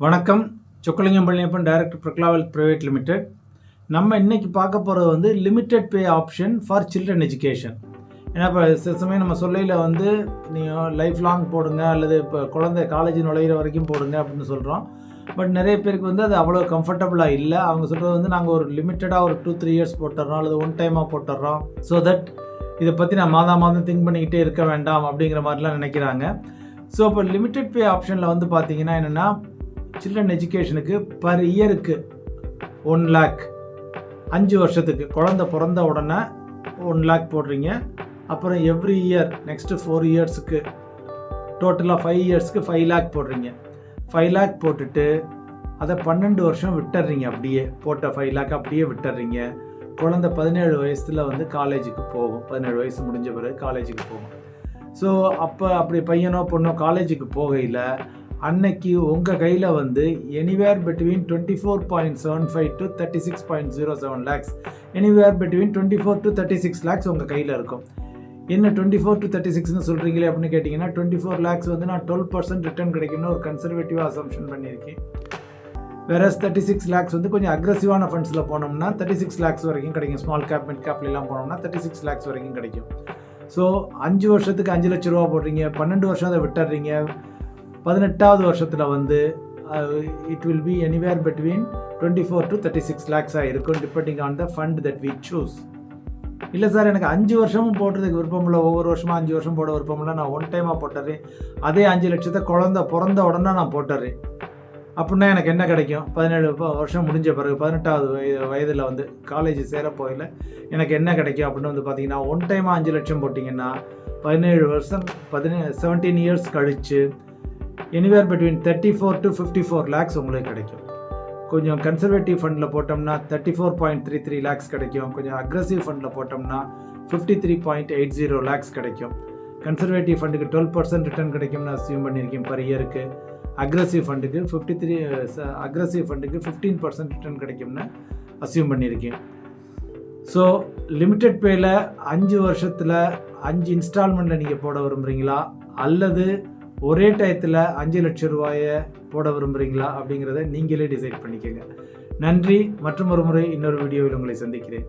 வணக்கம். சொக்கலிங்கம் பழனியப்பன் டைரக்டர் பிரக்லாவல் private limited நம்ம இன்றைக்கி பார்க்க போகிறது வந்து limited pay option for children education ஏன்னா இப்போ சில சமயம் நம்ம சொல்லையில் வந்து நீங்கள் லைஃப் லாங் போடுங்க அல்லது இப்போ குழந்தை காலேஜ் நுழையிற வரைக்கும் போடுங்க அப்படின்னு சொல்கிறோம் பட் நிறைய பேருக்கு வந்து அது அவ்வளோ கம்ஃபர்டபுளாக இல்லை. அவங்க சொல்கிறது வந்து நாங்கள் ஒரு லிமிட்டடாக ஒரு டூ த்ரீ இயர்ஸ் போட்டுடுறோம் அல்லது ஒன் டைமாக போட்டுடுறோம் ஸோ தட் இதை பற்றி நான் மாதம் மாதம் திங்க் பண்ணிக்கிட்டே இருக்க வேண்டாம் அப்படிங்கிற மாதிரிலாம் நினைக்கிறாங்க. ஸோ இப்போ லிமிடெட் பே ஆப்ஷனில் வந்து பார்த்தீங்கன்னா என்னென்னா சில்ட்ரன் எஜுகேஷனுக்கு பர் இயருக்கு ஒன் லேக் அஞ்சு வருஷத்துக்கு. குழந்த பிறந்த உடனே ஒன் லேக் போடுறீங்க. அப்புறம் எவ்ரி இயர் நெக்ஸ்ட்டு ஃபோர் இயர்ஸுக்கு டோட்டலாக ஃபைவ் இயர்ஸ்க்கு ஃபைவ் லேக் போடுறீங்க. ஃபைவ் லேக் போட்டுட்டு அதை பன்னெண்டு வருஷம் விட்டுறீங்க அப்படியே. போட்ட ஃபைவ் லேக் அப்படியே விட்டுறீங்க. குழந்த பதினேழு வயசில் வந்து காலேஜுக்கு போகும். பதினேழு வயசு முடிஞ்ச பிறகு காலேஜுக்கு போகும். ஸோ அப்போ அப்படி பையனோ பொண்ணோ காலேஜுக்கு போகையில் அன்னைக்கு உங்கள் கையில் வந்து anywhere between twenty four point seven five to thirty six point zero seven lakhs anywhere between twenty four to thirty six lakhs உங்கள் கையில் இருக்கும். என்ன டுவெண்ட்டி ஃபோர் டு தேர்ட்டி சிக்ஸ்னு சொல்கிறீங்களே அப்படின்னு கேட்டிங்கன்னா டுவெண்ட்டி ஃபோர் லேக்ஸ் வந்து நான் டுவெல் பர்சன்ட் ரிட்டர்ன் கிடைக்கும்னு ஒரு கன்சர்வேட்டிவாக அசம்ஷன் பண்ணியிருக்கேன். வேற தேர்ட்டி சிக்ஸ் லேக்ஸ் வந்து கொஞ்சம் அக்ரெசிவான ஃபண்ட்ஸில் போனோம்னா தேர்ட்டி சிக்ஸ் லேக்ஸ் வரைக்கும் கிடைக்கும். ஸ்மால் கேப் மிட் கேப்லாம் போனோம்னா தேர்ட்டி சிக்ஸ் லேக்ஸ் வரைக்கும் கிடைக்கும். ஸோ அஞ்சு வருஷத்துக்கு அஞ்சு லட்ச ரூபா போடுறீங்க பன்னெண்டு வருஷம் அதை விட்டுறீங்க பதினெட்டாவது வருஷத்தில் வந்து it will be anywhere between twenty four to thirty six லேக்ஸாக இருக்கும் depending on the fund that we choose இல்லை சார் எனக்கு அஞ்சு வருஷமும் போடுறதுக்கு விருப்பம் இல்லை. ஒவ்வொரு வருஷமாக அஞ்சு வருஷம் போட விருப்பம் இல்லை. நான் ஒன் டைமாக போட்டுறேன். அதே அஞ்சு லட்சத்தை குழந்த பிறந்த உடனே நான் போட்டுறேன். அப்படின்னா எனக்கு என்ன கிடைக்கும்? பதினேழு ப- வருஷம் முடிஞ்ச பிறகு பதினெட்டாவது வயது வயதில் வந்து காலேஜ் சேர எனக்கு என்ன கிடைக்கும் அப்படின்னு வந்து பார்த்தீங்கன்னா ஒன் டைமாக அஞ்சு லட்சம் போட்டிங்கன்னா பதினேழு வருஷம் பதினே செவன்டீன் இயர்ஸ் கழித்து anywhere between thirty four to fifty four lakhs உங்களுக்கு கிடைக்கும். கொஞ்சம் கன்சர்வேட்டிவ் ஃபண்டில் போட்டோம்னா thirty four point three three lakhs கிடைக்கும். கொஞ்சம் அக்ரஸிவ் ஃபண்டில் போட்டோம்னா fifty three point eight zero lakhs கிடைக்கும் கன்சர்வேட்டிவ் ஃபண்டுக்கு டுவெல் பர்சன்ட் ரிட்டர்ன் கிடைக்கும்னு அசியூம் பண்ணியிருக்கேன் பர் இயருக்கு அக்ரஸிவ் ஃபண்டுக்கு ஃபிஃப்டி த்ரீ அக்ரஸிவ் ஃபண்டுக்கு ஃபிஃப்டீன் பர்சன்ட் ரிட்டர்ன் கிடைக்கும்னு அசியூம் பண்ணியிருக்கேன் ஸோ லிமிட்டெட் பேயில் அஞ்சு வருஷத்தில் அஞ்சு இன்ஸ்டால்மெண்ட்டில் நீங்கள் போட விரும்புகிறீங்களா அல்லது ஒரே டயத்தில் அஞ்சு லட்சம் ரூபாயை போட விரும்புகிறீங்களா அப்படிங்கிறத நீங்களே டிசைட் பண்ணிக்கோங்க. நன்றி மற்றும் ஒரு முறை இன்னொரு வீடியோவில் உங்களை சந்திக்கிறேன்.